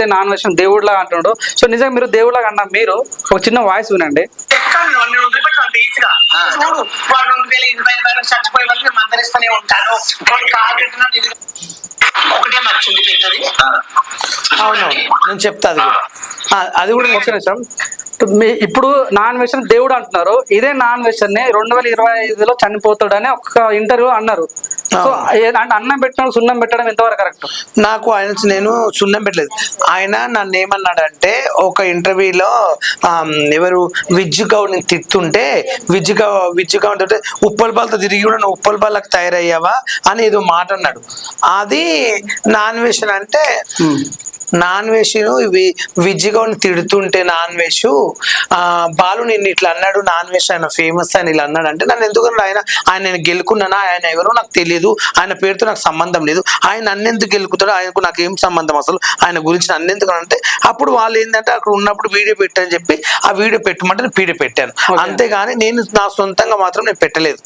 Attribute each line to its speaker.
Speaker 1: అయితే non veg దేవుడిలా అంటున్నాడు. So నిజంగా మీరు దేవుడిలాగా అన్న మీరు ఒక చిన్న వాయిస్ వినండి.
Speaker 2: నేను వదిలిపెట్టు అంత ఈజీగా చూడు వాడు రెండు వేల ఇరవై ఐదు వరకు చచ్చిపోయే వరకు నేను మందరిస్తూనే ఉంటాను. వాడు కాలు పెట్టినా నిధులు ఒకటే మర్చింది పెద్దది
Speaker 3: అవును నేను చెప్తా అది కూడా. అది కూడా
Speaker 1: ఒక నిమిషం. మీ ఇప్పుడు నాన్ వెజ్ దేవుడు అంటున్నారు. ఇదే నాన్ వెజ్ని రెండు వేల ఇరవై ఐదులో చనిపోతాడని ఒక ఇంటర్వ్యూ అన్నారు. సో అంటే అన్నం పెట్టిన సున్నం పెట్టడం ఎంతవరకు కరెక్ట్?
Speaker 3: నాకు ఆయన నేను సున్నం పెట్టలేదు. ఆయన నన్ను ఏమన్నాడంటే ఒక ఇంటర్వ్యూలో ఎవరు విజ్జు గౌడ్ని తిట్టుంటే విజ్జు గౌ విజ్జు గౌడ్ అంటే ఉప్పల్ బాల్తో తిరిగి కూడా నువ్వు ఉప్పల్ బాల్లకు తయారయ్యావా అని ఏదో మాట అన్నాడు. అది నాన్ వెజ్ అంటే నాన్ వెజ్ ఇవి గౌడ్ని తిడుతుంటే నాన్ వెజ్ బాలు నిన్ను ఇట్లా అన్నాడు నాన్ వెజ్ ఆయన ఫేమస్ అని ఇలా అన్నాడు. అంటే నన్ను ఎందుకన్నా ఆయన ఆయన నేను గెలుకున్నానా? ఆయన ఎవరో నాకు తెలియదు ఆయన పేరుతో నాకు సంబంధం లేదు. ఆయన నన్నెందుకు గెలుకుతాడో ఆయనకు నాకు ఏం సంబంధం అసలు? ఆయన గురించి నన్నెందుకు అంటే అప్పుడు వాళ్ళు ఏంటంటే అక్కడ ఉన్నప్పుడు వీడియో పెట్టని చెప్పి ఆ వీడియో పెట్టమంటే నేను వీడియో పెట్టాను. అంతేగాని నేను నా సొంతంగా మాత్రం నేను పెట్టలేదు.